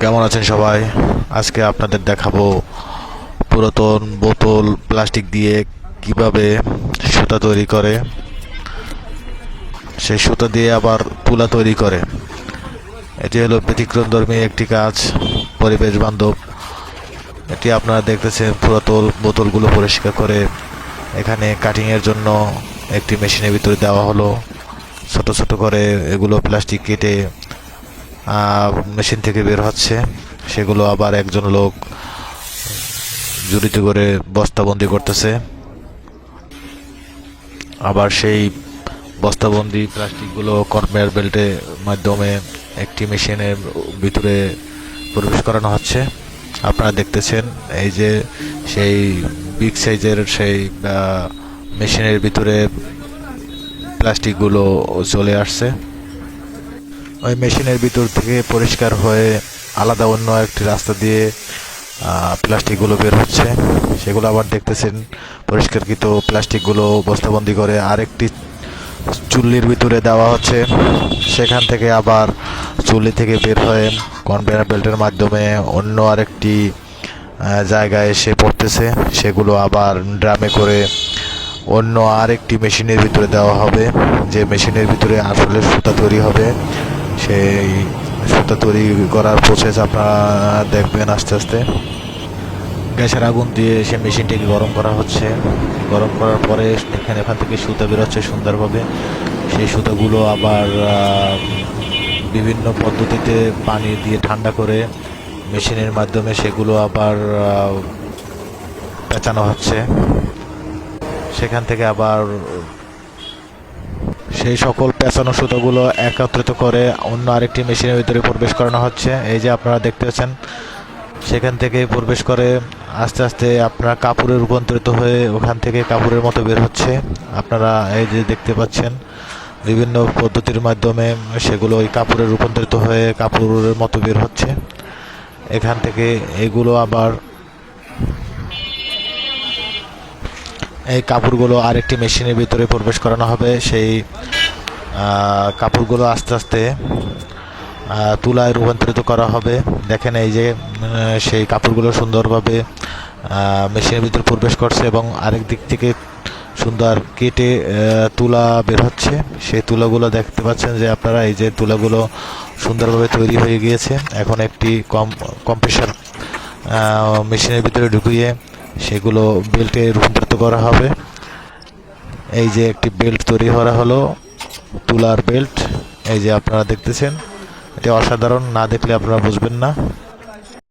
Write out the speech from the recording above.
কেমন আছেন সবাই? আজকে আপনাদের দেখাবো পুরাতন বোতল প্লাস্টিক দিয়ে কীভাবে সুতা তৈরি করে। সেই সুতা দিয়ে আবার তুলা তৈরি করে। এটি হলো ব্যতিক্রমধর্মী একটি কাজ, পরিবেশ বান্ধব। এটি আপনারা দেখতেছেন পুরাতন বোতলগুলো পরিষ্কার করে এখানে কাটিংয়ের জন্য একটি মেশিনের ভিতরে দেওয়া হলো। ছোট ছোট করে এগুলো প্লাস্টিক কেটে মেশিন থেকে বের হচ্ছে। সেগুলো আবার একজন লোক জুড়িতে করে বস্তাবন্দি করতেছে। আবার সেই বস্তাবন্দি প্লাস্টিকগুলো কনভেয়ার বেল্টের মাধ্যমে একটি মেশিনের ভিতরে প্রবেশ করানো হচ্ছে। আপনারা দেখতেছেন এই যে সেই বিগ সাইজের সেই মেশিনের ভিতরে প্লাস্টিকগুলো চলে আসছে। ওই মেশিনের ভিতর থেকে পরিষ্কার হয়ে আলাদা অন্য একটি রাস্তা দিয়ে প্লাস্টিকগুলো বের হচ্ছে। সেগুলো আবার দেখতেছেন পরিষ্কারকৃত প্লাস্টিকগুলো বস্তাবন্দি করে আরেকটি চুল্লির ভিতরে দেওয়া হচ্ছে। সেখান থেকে আবার চুল্লি থেকে বের হয়ে কনভেয়ার বেল্টের মাধ্যমে অন্য আরেকটি জায়গায় এসে পড়তেছে। সেগুলো আবার ড্রামে করে অন্য আরেকটি মেশিনের ভিতরে দেওয়া হবে। যে মেশিনের ভিতরে আসলে সুতা তৈরি হবে। সেই সুতা তৈরি করার প্রসেস আপনারা দেখবেন আস্তে আস্তে। গ্যাসের আগুন দিয়ে সে মেশিনটিকে গরম করা হচ্ছে। গরম করার পরে এখানে এখান থেকে সুতা বেরোচ্ছে সুন্দরভাবে। সেই সুতাগুলো আবার বিভিন্ন পদ্ধতিতে পানি দিয়ে ঠান্ডা করে মেশিনের মাধ্যমে সেগুলো আবার পেঁচানো হচ্ছে। সেখান থেকে আবার সেই সকল পেঁচানো সুতোগুলো একত্রিত করে অন্য আরেকটি মেশিনের ভিতরে প্রবেশ করানো হচ্ছে। এই যে আপনারা দেখতে পাচ্ছেন, সেখান থেকে প্রবেশ করে আস্তে আস্তে আপনার কাপড়ে রূপান্তরিত হয়ে ওখান থেকে কাপড়ের মতো বের হচ্ছে। আপনারা এই যে দেখতে পাচ্ছেন, বিভিন্ন পদ্ধতির মাধ্যমে সেগুলো ওই কাপড়ে রূপান্তরিত হয়ে কাপড়ের মতো বের হচ্ছে। এখান থেকে এগুলো আবার এই কাপড়গুলো আরেকটি মেশিনের ভিতরে প্রবেশ করানো হবে। সেই কাপড়গুলো আস্তে আস্তে তুলায় রূপান্তরিত করা হবে। দেখেন এই যে সেই কাপড়গুলো সুন্দরভাবে মেশিনের ভিতরে প্রবেশ করছে এবং আরেক দিক থেকে সুন্দর কেটে তুলা বের হচ্ছে। সেই তুলাগুলো দেখতে পাচ্ছেন যে আপনারা এই যে তুলাগুলো সুন্দরভাবে তৈরি হয়ে গিয়েছে। এখন একটি কম, কম্প্রেসার মেশিনের ভিতরে ঢুকিয়ে সেগুলো বেল্টে রূপান্তরিত করা হবে। এই যে একটি বেল্ট তৈরি করা হলো, তুলার বেল্ট। এই যে আপনারা দেখতেছেন, এটা অসাধারণ, না দেখলে আপনারা বুঝবেন না।